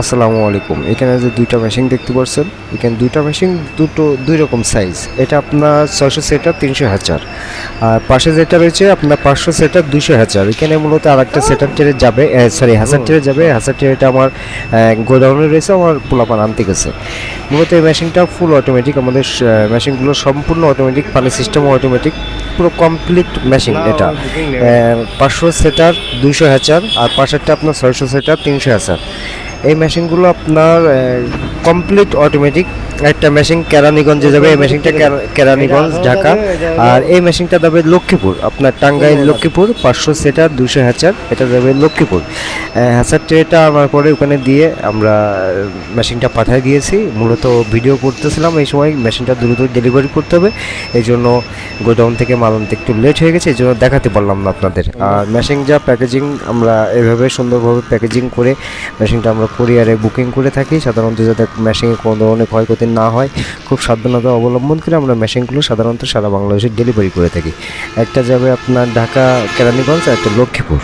আসসালামু আলাইকুম। এখানে যে দুইটা মেশিন দেখতে পাচ্ছেন এখানে দুইটা মেশিন দুটো দুই রকম সাইজ এটা আপনার ছয়শো সেটার তিনশো হাজার। আর পাশে যেটা রয়েছে আপনার পাঁচশো সেটার দুশো হাজার। এখানে মূলত আর একটা সেটার টেরে যাবে সরি হাজার টেরে যাবে। হাজার টেরেটা আমার গোডাউনে রয়েছে আমার পোলাপান আনতে গেছে। মূলত এই মেশিনটা ফুল অটোমেটিক আমাদের মেশিনগুলো সম্পূর্ণ অটোমেটিক পানি সিস্টেম অটোমেটিক পুরো কমপ্লিট মেশিন এটা। পাঁচশো সেটার দুশো হাজার আর পাশেরটা আপনার ছয়শো সেটার তিনশো হাজার। এই মেশিনগুলো আপনার কমপ্লিট অটোমেটিক একটা মেশিন কেরানীগঞ্জে যাবে এই মেশিনটা কেরা- কেরানীগঞ্জ ঢাকা। আর এই মেশিনটা যাবে লক্ষ্মীপুর আপনার টাঙ্গাইল লক্ষ্মীপুর পাঁচশো সেটার দুশো হাজার এটা যাবে লক্ষ্মীপুর। হাজার ট্রেটা আমার পরে ওখানে দিয়ে আমরা মেশিনটা পাঠিয়ে দিয়েছি। মূলত ভিডিও করতেছিলাম এই সময় মেশিনটা দ্রুত ডেলিভারি করতে হবে। এই জন্য গোডাউন থেকে মাল আনতে একটু লেট হয়ে গেছে এই জন্য দেখাতে পারলাম না আপনাদের। আর মেশিন যা প্যাকেজিং আমরা এভাবে সুন্দরভাবে প্যাকেজিং করে মেশিনটা আমরা কুরিয়ারে বুকিং করে থাকি। সাধারণত যাতে মেশিনে কোনো ধরনের ক্ষয়ক্ষতি না হয়, খুব সাবধানতা অবলম্বন করে আমরা মেশিনগুলো সাধারণত সারা বাংলাদেশে ডেলিভারি করে থাকি। একটা যাবে আপনার ঢাকা কেরানীগঞ্জ আর একটা লক্ষ্মীপুর।